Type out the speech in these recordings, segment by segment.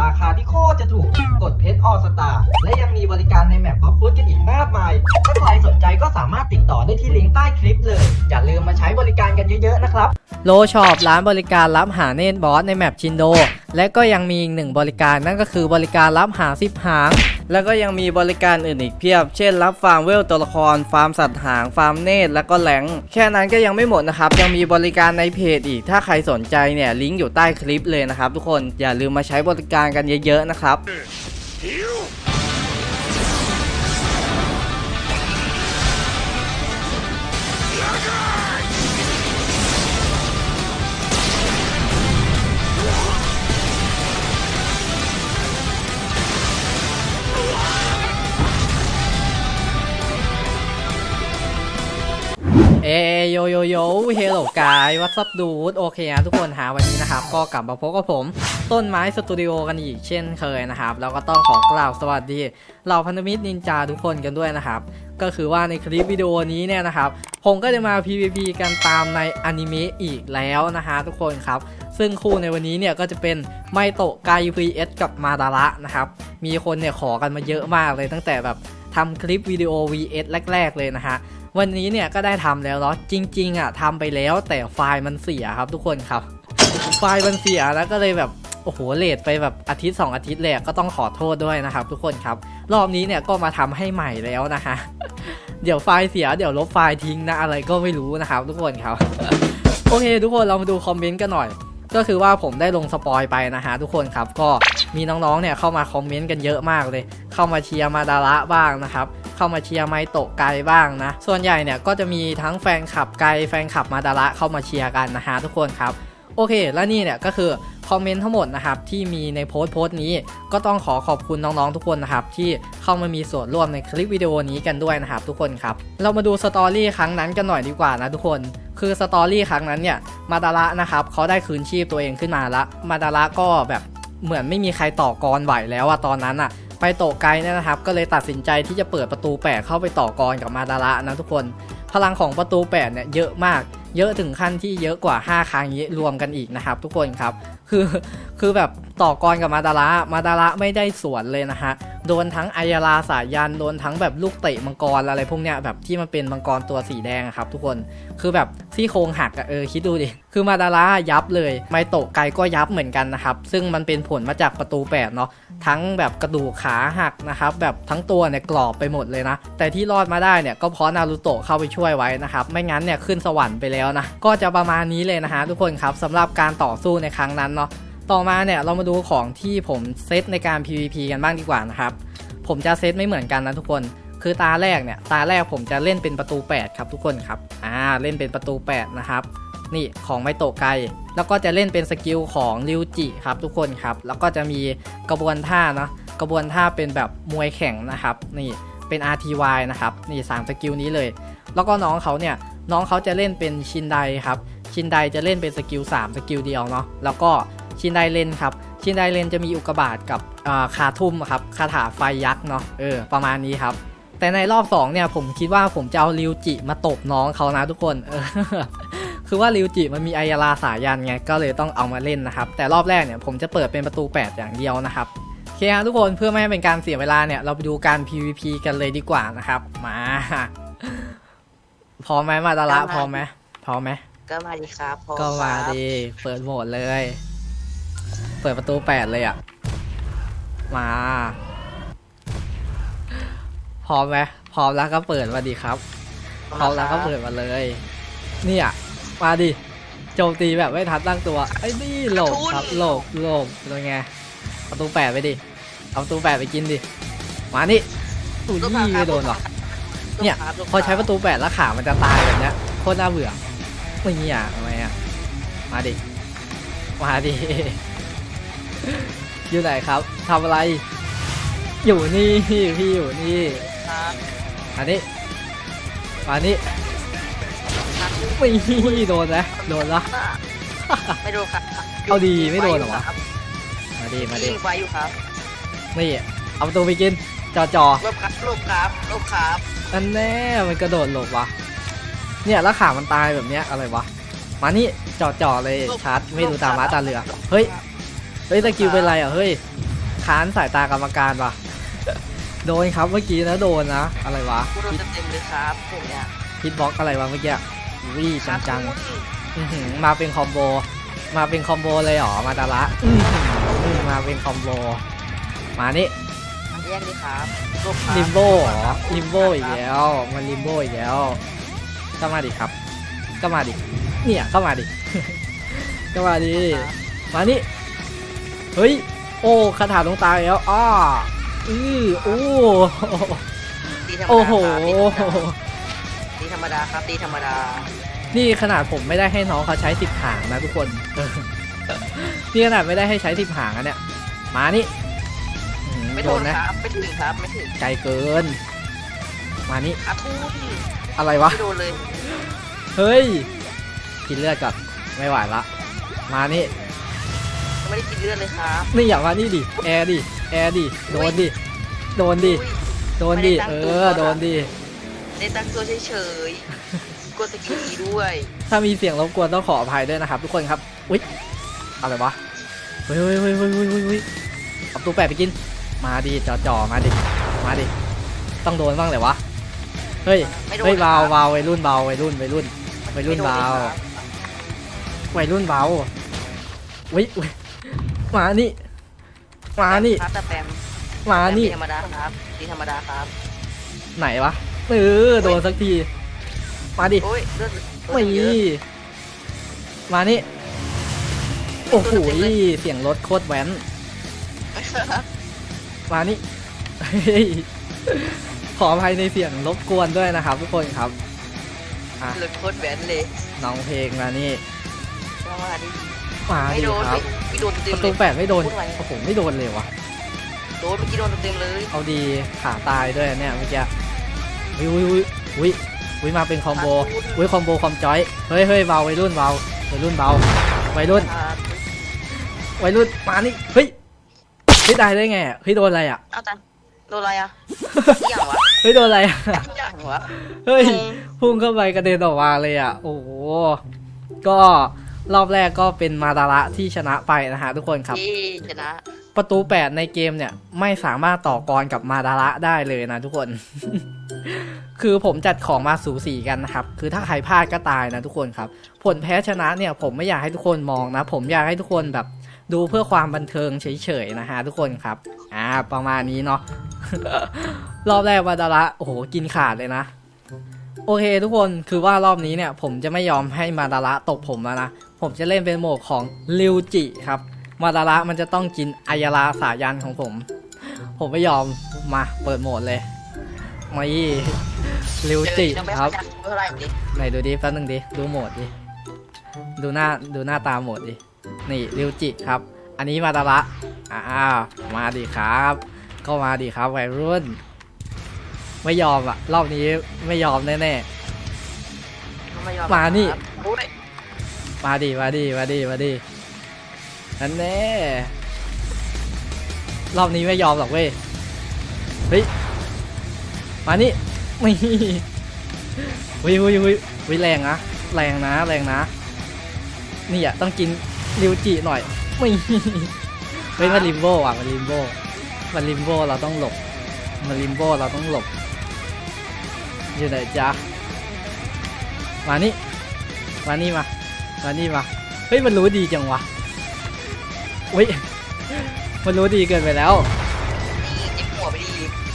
ราคาที่ ออสตาและยังมีบริการในแมปบล็อกฟุตกันอีกมากมาย ถ้าใครสนใจก็สามารถติดต่อได้ที่ลิงก์ใต้คลิปเลย อย่าลืมมาใช้บริการกันเยอะๆนะครับ โลช็อปร้านบริการรับหาเนตบอสในแมปชินโด และก็ยังมีอีกหนึ่งบริการนั่นก็คือบริการรับหาสิบหาง แล้วก็ยังมีบริการอื่นอีกเพียบ เช่น รับฟาร์มเวลตัวละคร ฟาร์มสัตว์หาง ฟาร์มเนตแล้วก็แหลง แค่นั้นก็ยังไม่หมดนะครับ ยังมีบริการในเพจอีก ถ้าใครสนใจเนี่ยลิงก์อยู่ใต้คลิปเลยนะครับทุกคน อย่าลืมมาใช้บริการกันเยอะๆนะครับ เอโยโยโยเฮลโลกายวั s ซับดูดโอเคนะทุกคนหาวันนี้นะครับ ก็กลับมาพบกับผม ต้นไม้สตูดิโอกันอีกเช่นเคยนะครับแล้วก็ต้องขอกล่าวสวัสดีเหล่าพันธมิตรนินจาทุกคนกันด้วยนะครับ ก็คือว่าในคลิปวิดีโอนี้เนี่ยนะครับ ผมก็จะมา PVP กันตามในอนิเมะอีกแล้วนะฮะทุกคนครับ ซึ่งคู่ในวันนี้เนี่ยก็จะเป็นไมโตะไก vs กับมาดาระนะครับ มีคนเนี่ยขอกันมาเยอะมากเลยตั้งแต่แบบทำคลิปวิดีโอ vs แรก ๆ เลยนะฮะวันนี้เนี่ยก็ได้ทำแล้วเนาะจริงๆอะทำไปแล้วแต่ไฟล์มันเสียครับทุกคนครับ ไฟล์มันเสียแล้วก็เลยแบบโอ้โหเลทไปแบบอาทิตย์ 2 อาทิตย์เลยก็ต้องขอโทษด้วยนะครับ ทุกคนครับ รอบนี้เนี่ยก็มาทำให้ใหม่แล้วนะฮะเดี๋ยวไฟล์เสียเดี๋ยวลบไฟล์ทิ้งนะอะไรก็ไม่รู้นะครับ ทุกคนครับ โอเค ทุกคนเรามาดูคอมเมนต์กันหน่อย ก็คือว่าผมได้ลงสปอยไปนะฮะทุกคนครับ ก็มีน้องๆเนี่ยเข้ามาคอมเมนต์กันเยอะมากเลย เข้ามาเชียร์มาดาระบ้างนะครับเข้ามาเชียร์ไมโตะไกลบ้างนะ ส่วนใหญ่เนี่ยก็จะมีทั้งแฟนคลับไกลแฟนคลับมาดาระเข้ามาเชียร์กันนะฮะทุกคนครับ โอเค และนี่เนี่ยก็คือคอมเมนต์ทั้งหมดนะครับที่มีในโพสต์โพสต์นี้ ก็ต้องขอขอบคุณน้องๆทุกคนนะครับที่เข้ามามีส่วนร่วมในคลิปวิดีโอนี้กันด้วยนะครับทุกคนครับ เรามาดูสตอรี่ครั้งนั้นกันหน่อยดีกว่านะทุกคน คือสตอรี่ครั้งนั้นเนี่ยมาดาระนะครับเขาได้คืนชีพตัวเองขึ้นมาละมาดาระก็แบบเหมือนไม่มีใครต่อกรไหวแล้วอะตอนนั้นอะไปโตะไกลเนี่ยนะครับ ก็เลยตัดสินใจที่จะเปิดประตูแปดเข้าไปต่อกรกับมาดาระนะทุกคน พลังของประตูแปดเนี่ยเยอะมาก เยอะถึงขั้นที่เยอะกว่า 5 ครั้งนี้รวมกันอีกนะครับทุกคนครับ คือคือแบบต่อกรกับมาดาระมาดาระไม่ได้สวนเลยนะฮะ โดนทั้งอายาลาสายัน โดนทั้งแบบลูกเตะมังกรอะไรพวกเนี้ยแบบที่มันเป็นมังกรตัวสีแดงครับทุกคน คือแบบซี่โครงหักอะเออคิดดูดิ คือมาดาระยับเลย ไมโตะไกก็ยับเหมือนกันนะครับ ซึ่งมันเป็นผลมาจากประตูแปดเนาะ ทั้งแบบกระดูกขาหักนะครับแบบทั้งตัวเนี่ยกรอบไปหมดเลยนะ แต่ที่รอดมาได้เนี่ยก็เพราะนารูโตะเข้าไปช่วยไว้นะครับ ไม่งั้นเนี่ยขึ้นสวรรค์ไปแล้วนะ ก็จะประมาณนี้เลยนะฮะทุกคนครับสำหรับการต่อสู้ในครั้งนั้นเนาะต่อมาเนี่ยเรามาดูของที่ผมเซตในการ PVP กันบ้างดีกว่านะครับผมจะเซตไม่เหมือนกันนะทุกคน คือตาแรกเนี่ยตาแรกผมจะเล่นเป็นประตู 8 ครับทุกคนครับอ่าเล่นเป็นประตู 8 นะครับนี่ของไมโตไกแล้วก็จะเล่นเป็นสกิลของริวจิครับทุกคนครับ แล้วก็จะมีกระบวนท่าเนาะกระบวนท่าเป็นแบบมวยแข่งนะครับ นี่เป็น RTY นะครับ นี่สามสกิลนี้เลย แล้วก็น้องเขาเนี่ยน้องเขาจะเล่นเป็นชินไดครับ ชินไดจะเล่นเป็นสกิล3สกิลเดียวเนาะแล้วก็ชินไดเลนครับชินไดเลนจะมีอุกกาบาตกับอ่าคาทุ่มครับคาถาไฟยักษ์เนาะเออประมาณนี้ครับ แต่ในรอบ2เนี่ยผมคิดว่าผมจะเอาริวจิมาตบน้องเขานะทุกคนเออคือว่าริวจิมันมีอายาลาสายันไงก็เลยต้องเอามาเล่นนะครับ แต่รอบแรกเนี่ยผมจะเปิดเป็นประตู 8 อย่างเดียวนะครับโอเคครับทุกคนเพื่อไม่ให้เป็นการเสียเวลาเนี่ยเราไปดูการ PVP กันเลยดีกว่านะครับ มาพร้อมไหมมาดาระพร้อมไหมพร้อมไหม ก็มาดีครับพ่อก็มาครับดีเปิดโหมดเลย เปิดประตูแปดเลยอะ มา พร้อมไหมพร้อมแล้วก็เปิดมาดีครับ พร้อมแล้วก็เปิดมาเลย เนี่ยมาดิโจมตีแบบไม่ทันตั้งตัว ไอ้นี่หลบครับหลบหลบเป็นไงประตูแปดไปดิเอาประตูแปดไปกินดิ มานี่อุ้ยไม่โดนหรอกเนี่ยครับลูกพอใช้ประตูแปดแล้วขามันจะตายแบบเนี้ยโคตรน่าเบื่อไม่เนี่ยทำไมอะ มาดิ มาดิ อยู่ไหนครับทำอะไร อยู่นี่พี่อยู่นี่ครับอันนี้มานี่ไม่โดนนะโดนละ ไม่โดนครับเอาดีไม่โดนเหรอวะครับมาดิมาดิยิงไฟอยู่ครับนี่เอาประตูไปกินจอจอลบครับลบครับลบครับอันแน่มันกระโดดหลบวะ เนี่ยแล้วขามันตายแบบเนี้ยอะไรวะ มานี่จอจอเลยชาร์จไม่ดูตามม้าตาเรือ เฮ้ย เฮ้ยตะกิวเป็นไรอะเฮ้ยค้านสายตากรรมการปะโดนครับเมื่อกี้นะโดนนะ อะไรวะกูโดนเต็มๆเลยครับผมเนี่ยฮิตบ็อกอะไรวะเมื่อกี้วิ่จังจังครับๆอื้อหือมาเป็นคอมโบ มาเป็นคอมโบเลยเหรอมาดาระอื้อหือมาเป็นคอมโบ มานี่มันแย่งดิครับลบครับลิมโบเหรอลิมโบอีกแล้วมาลิมโบอีกแล้ว ก็มาดิครับก็มาดิเนี่ยก็มาดิก็มาดิมานี่เฮ้ยโอ้คาถาตรงตายแล้วอ้ออือโอ้ตีธรรมดาโอ้โหครับตีธรรมดาครับตีธรรมดา นี่ขนาดผมไม่ได้ให้น้องเขาใช้สิบหางนะทุกคนเออนี่ขนาดไม่ได้ให้ใช้สิบหางอะเนี่ยมานี่อื้อหือไม่โดโดนนนะครับไม่ถึงครับไม่ถึงไกลเกิน มานี่อาทูดิ อะไรวะ ไม่โดนเลยเฮ้ย กินเลือดก่อนไม่ไหวละ มานี่ไม่ได้กินเลือดเลยครับนี่อย่ามานี่ดิ แอร์ดิ แอร์ดิ โดนดิ โดนดิ อุ้ยโดนดิเออโดนดิ ได้ตั้งตัวเฉยๆกดสกิลนี้ด้วย ถ้ามีเสียงรบกวนต้องขออภัยด้วยนะครับ ทุกคนครับ อุ๊ย อะไรวะ เฮ้ยเฮ้ยเฮ้ยเฮ้ยเฮ้ยเฮ้ยเฮ้ยเอาตัวแปดไปกิน มาดิจ่อจ่อมาดิ มาดิ ต้องโดนบ้างเลยวะ เฮ้ย ไม่โดนเฮ้ยครับเบาเบาวัยรุ่นเบาวัยรุ่นวัยรุ่นวัยรุ่นเบาไม่โดลยครับวัยรุ่นเบาวิวิมานี่ มานี่ ครับแต่แปมมานี่ตีธรรมดาครับตีธรรมดาครับไหนวะเออโดนสักที มาดิโอ้ยเลือดเลือดไม่เยอะมานี่ โอ้โหเสียงรถโคตรแว้น มานี่เฮ้ยข ออภัยในเสียงรบกวนด้วยนะครับ ทุกคนครับอะเลือดโคตรแหวนเลยน้องเพลงมานี่ว่ามาดิมาไม่ดิโดนครับไม่โดนเต็ปมระเลตูย แปดไม่โดนพูดอะไรโอ้โหไม่โดนเลยวะโดนเมื่อกี้โดนเต็มๆเลยเอาดีขาตายด้วยเนี่ยเมื่อกี้วิววิววิววิมาเป็นคอมโบวิคอมโบคอมจอยเฮ้ยเฮ้ยเบาวัยรุ่นเบาวัยรุ่นเบาวัยรุ่นครับวัยรุ่นมานี่เฮ้ยเฮ้ยตายได้ไงอะเฮ้ยโดนอะไรอะ เอาจังโดนอะไรอะอหย่างวะ เฮ้ยโดนอะไรอะอหย่างวะ เฮ้ยอืมพุ่งเข้าไปกระเด็นออกมาเลยอะ โอ้โหก็ รอบแรกก็เป็นมาดาระที่ชนะไปนะฮะทุกคนครับ ที่ชนะประตู 8 ในเกมเนี่ย ไม่สามารถต่อกรกับมาดาระได้เลยนะทุกคน คือผมจัดของมาสูสีกันนะครับ คือถ้าใครพลาดก็ตายนะทุกคนครับ ผลแพ้ชนะเนี่ย ผมไม่อยากให้ทุกคนมองนะ ผมอยากให้ทุกคนแบบดูเพื่อความบันเทิงเฉยๆนะฮะทุกคนครับ อ่า ประมาณนี้เนาะ รอบแรกมาดาระโอ้โหกินขาดเลยนะ โอเคทุกคนคือว่ารอบนี้เนี่ย ผมจะไม่ยอมให้มาดาระตกผมแล้วนะ ผมจะเล่นเป็นโหมดของริวจิครับ มาดาระมันจะต้องกินอายาราสายันของผม ผมไม่ยอมมาเปิดโหมดเลยมายี่ริวจิเจอต้องไปครับขยันเท่าไหร่ดิไหนดูดิแป๊บนึงดิดูโหมดดิดูหน้าดูหน้าตาโหมดดินี่ริวจิครับ อันนี้มาดาระอ้าวมาดิครับ ก็มาดิครับวัยรุ่น ไม่ยอมอะรอบนี้ไม่ยอมแน่ไยอมานี่ครับโอ้ยๆ มาดิมาดิมาดิมาดินั่นแน่รอบนี้ไม่ยอมหรอกเว้ยเฮ้ยมานี่ไม่วิววิววิวิแรงนะแรงนะแรงนะ นี่อะต้องกินริวจิหน่อยไม่เฮ้ยมาริมโบอะมาริมโบมาริมโบเราต้องหลบมาริมโบเราต้องหลบอยู่ไหนจ๊ะมานี่มานี่มา มานี่มาเฮ้ยมันรู้ดีจังวะเฮ้ยมันรู้ดีเกินไปแล้วนี่เจ็บหัวไปดี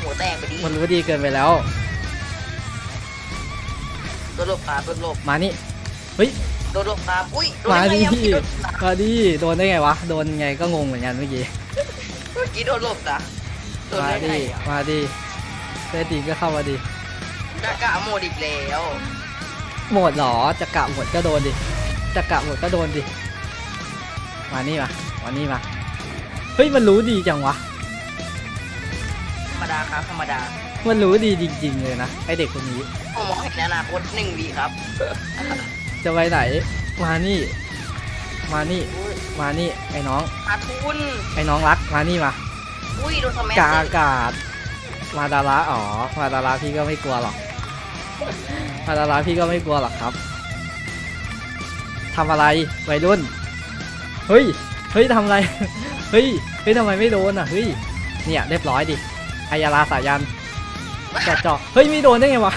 หัวแตกไปดีมันรู้ดีเกินไปแล้ว โดนหลบครับโดนหลบมานี่เฮ้ยโดนหลบครับอุ้ยโดนมาได้ดิไงอะเมื่อกี้โดนมาดิโดนได้ไงวะโดนไงก็งงเหมือนกันเมื่อกี้เมื่อกี้โดนหลบนะโดนมาได้ไงดิอะมาดิเซตีก็เข้ามาดิ หน้ากากโหมดอีกแล้ว หมดเหรอจะกะหมดก็โดนดิ จะกะหมดก็โดนดิ มานี่มามานี่มา เฮ้ยมันรู้ดีจังวะ ธรรมดาครับธรรมดามันรู้ดีจริง ๆ เลยนะไอเด็กคนนี้ ผมมองเห็นอนาคตหนึ่งวีครับจะไปไหน มานี่ มานี่ อุ้ยมานี่ ไอ้น้อง อาทุนไอ้น้องรัก มานี่มา อุ้ยโดนสแมักาอากาศ มาดาราอ๋อ มาดาราพี่ก็ไม่กลัวหรอก มาดาราพี่ก็ไม่กลัวหรอกครับ ทำอะไรวัยรุ่น เฮ้ย เฮ้ยทำอะไร เฮ้ย เฮ้ยทำไมไม่โดนอะ เฮ้ย เนี่ยเรียบร้อยดิอายาลาสายันจอดจอเฮ้ยไม่โดนได้ไงวะ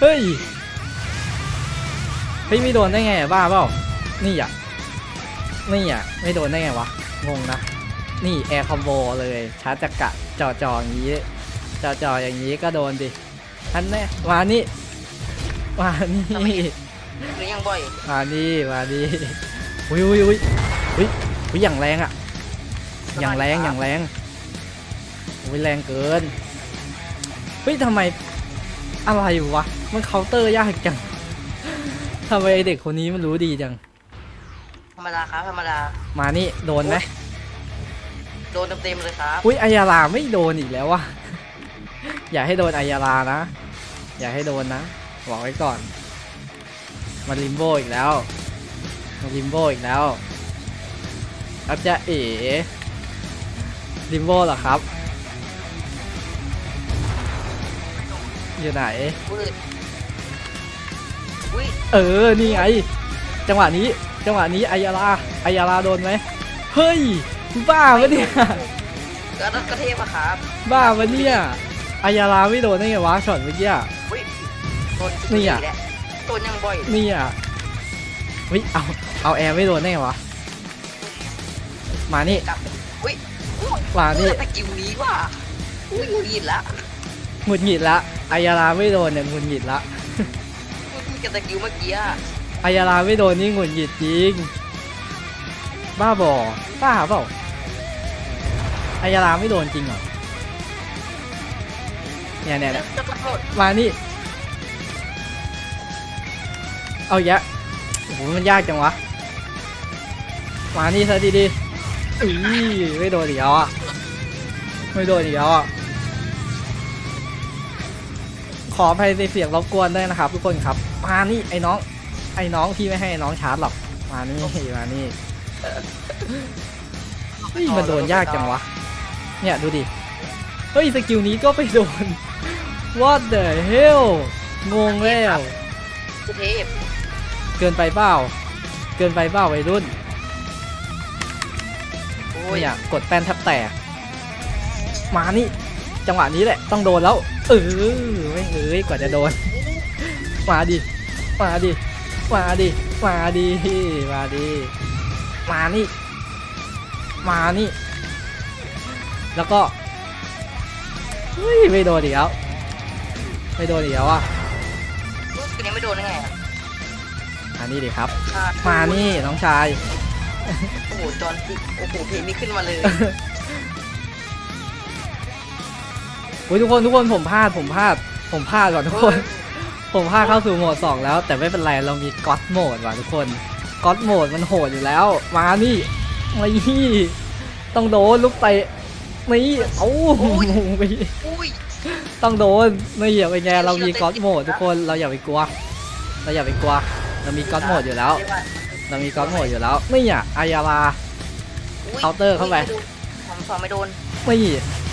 เฮ้ย เฮ้ยไม่โดนได้ไงอะบ้าเปล่า นี่อะ นี่อะ ไม่โดนได้ไงวะ งงนะ นี่แอร์คอมโบเลยชาร์จจักระจอจออย่างนี้ จอจออย่างนี้ก็โดนดิอันแน่มานี่มานี่ หรือยังบ่อยมานี่มานี่อุ้ยอุ้ยอุ้ยอุ้ยอุ้ยอย่างแรงอะอย่างแรงอย่างแรงอุ้ยแรงเกินเฮ้ยทำไมอะไรวะมันเคาน์เตอร์ยากจังทำไมไอเด็กคนนี้มันรู้ดีจัง ธรรมดาครับธรรมดา มานี่โดนไหมโดนเต็มๆเลยครับ อุ้ยอายาลาไม่โดนอีกแล้ววะอย่าให้โดนอายาลานะ อย่าให้โดนนะบอกไว้ก่อน มาลิมโบอีกแล้ว มาลิมโบอีกแล้วอาจจะเอ๋ลิมโบเหรอครับ อยู่ไหนอุ้ยอุ้ยเออ นี่ไง จังหวะนี้ จังหวะนี้อายาลาอายาลาโดนไหม เฮ้ย บ้าปะเนี่ยก็กระเทพอะครับ บ้าปะเนี่ยอายาลาไม่โดนได้ไงวะช็อตเมื่อกี้อะอุ้ยโดนนี่อะแหละโด นยังบ่อยนี่อะวิเอาเอาแอร์ไม่โดนได้ไงวะมานี่กลับอุ้ยมานี่ตะกิ้วนี้ว่ะอุ้ยหงุดหงิดละหงุดหงิดละอายาลาไม่โดนเนี่ยหงุดหงิดละอุ้ยกับตะกิ้วเมื่อกี้อะอายาลาไม่โดนนี่หงุดหงิดจริง บ้าบอบ้าเปล่าอายาลาไม่โดนจริงเหรอเนี่ยเนี่ยเนี่ยจะกระโดดมานี่ เอาแยะโอ้โหมันยากจังวะ มานี่ซะดีๆอุ้ยไม่โดนอีกแล้วอะ ไม่โดนอีกแล้วอะ ขออภัยในเสียงรบกวนด้วยนะครับ ทุกคนครับ มานี่ไอ้น้อง ไอ้น้องพี่ไม่ให้น้องชาร์จหรอก มานี่มานี่เฮ้ยมันโดนยากจังวะ เนี่ยดูดิ เฮ้ยสกิลนี้ก็ไปโดน What the hell งงแล้วเทพ เกินไปเปล่า เกินไปเปล่าวัยรุ่น โอ้ยเนี่ยกดแป้นแทบแตก มานี่ จังหวะนี้แหละ ต้องโดนแล้ว เออไม่เอ้ยกว่าจะโดน มาดิ มาดิ มาดิ มาดิ มาดิ มานี่ มานี่ แล้วก็เฮ้ยไม่โดนอีกแล้ว ไม่โดนอีกแล้วอะรู้สึกยังไม่โดนได้ไงอะ มานี่ดิครับขาดมานี่น้องชาย โอ้โหจอนที่โอ้โหเพลงนี้ขึ้นมาเลยโอ้ยทุกคนทุกคนผมพลาดผมพลาด ผมพลาดว่ะทุกคน ผมพลาดเข้าสู่โหมด 2 แล้ว แต่ไม่เป็นไรเรามีก็อดโหมดว่ะทุกคนก็อดโหมดมันโหดอยู่แล้ว มานี่มานี่ต้องโดนลูกเตะนี่เอ้าอุ้ยอุ้ยต้องโดนนี่อย่าไปไงเรามีก็อดโหมดทุกคนเราอย่าไปกลัวเราอย่าไปกลัว เรามีก็อดโหมดอยู่แล้ว เรามีก็อดโหมดอยู่แล้ว ไม่อะอายาลาอุ้ยเคาน์เตอร์เข้าไป ผมสอนไม่โดนไม่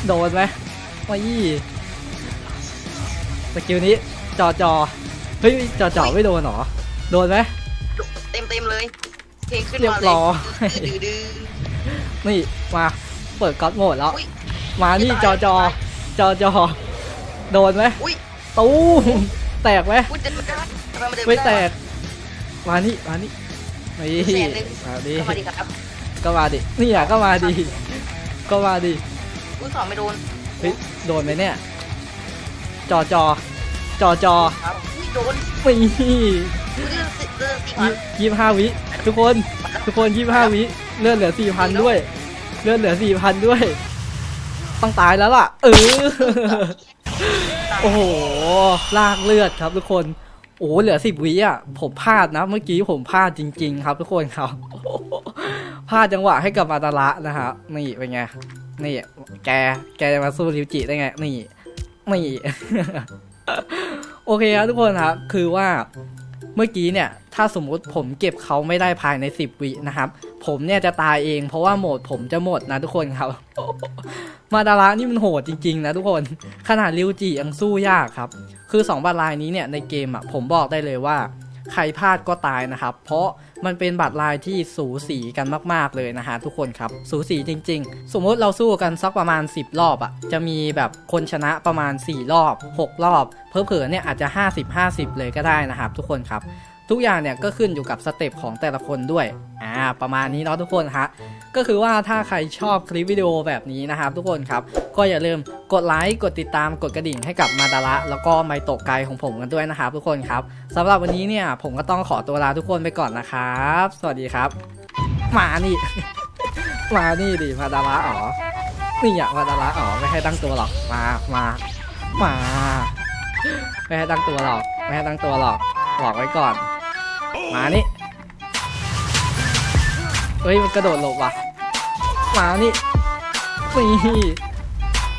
โดนไหมไม่สกิลนี้จอจอเฮ้ยจอจอไม่โดนเหรอ โดนไหมเต็มเต็มๆเลยเพลงขึ้นเรียมาบเลร้อยยดื้อดื้อนี่มาเปิดก็อดโหมดแล้ว อุ้ย มานี่จอจอจอจอโดนไหมอุ้ย ตู้มแตกไหมอุ้ยเดินไม่ได้ทำไมมันเดินไม่ไม่แตได้ก มานี่มานี่มาดิแสนหนึ่ง มาดิสวัสดีครับก็มาดินี่อะก็มาดิก็มาดิอุ้ยสอนไม่โดนเฮ้ยโดนไหมเนี่ยจอจอจอจอครับอุ้ยโดนไม่อุ้ยเดินสิเดินสิครัยี่บยี่ห้าวิทุกคนทุกคนยี่ห้าวิเลือดเหลือสี่พันด้วย เลือดเหลือสี่พันด้วย ต้องตายแล้วล่ะ เออ โอ้โห ลากเลือดครับทุกคน โอ้เหลือสิบวิอะผมพลาดนะ เมื่อกี้ผมพลาดจริง ๆ ครับ ทุกคนครับพลาดจังหวะให้กับมาตาระนะครับนี่เป็นไงนี่ แกแกจะมาสู้ริวจิได้ไง นี่นี่โอเคครับทุกคนครับ คือว่า มื่อกี้เนี่ยถ้าสมมุติผมเก็บเขาไม่ได้ภายใน 10 วินะครับ ผมเนี่ยจะตายเอง เพราะว่าโหมดผมจะหมดนะทุกคนครับ มาดาระนี่มันโหดจริง ๆ นะทุกคน ขนาดริวจิยังสู้ยากครับ คือ2บัตรลายนี้เนี่ยในเกมอะผมบอกได้เลยว่า ใครพลาดก็ตายนะครับ เพราะมันเป็นบัตรลายที่สูสีกันมาก ๆ เลยนะฮะทุกคนครับ สูสีจริง ๆ สมมติเราสู้กันสักประมาณ 10 รอบอะ่ะ จะมีแบบคนชนะประมาณ 4 รอบ 6 รอบ เพอเพอเนี่ยอาจจะ 50-50 เลยก็ได้นะครับทุกคนครับ ทุกอย่างเนี่ยก็ขึ้นอยู่กับสเต็ปของแต่ละคนด้วย อ่า ประมาณนี้เนาะทุกคนฮะ ก็คือว่าถ้าใครชอบคลิปวิดีโอแบบนี้นะครับทุกคนครับ ก็อย่าลืมกดไลค์ กดติดตาม กดกระดิ่งให้กับมาดาระแล้วก็ไมโตะไกของผมกันด้วยนะครับทุกคนครับสำหรับวันนี้เนี่ยผมก็ต้องขอตัวลาทุกคนไปก่อนนะครับ สวัสดีครับ มานี่ มานี่ดิมาดาระอ๋อ นี่อะมาดาระอ๋อไม่ให้ตั้งตัวหรอก มา มา มา ไม่ให้ตั้งตัวหรอก ไม่ให้ตั้งตัวหรอก บอกไว้ก่อน มานี่เฮ้ยมันกระโดดหลบว่ะ มานี่นี่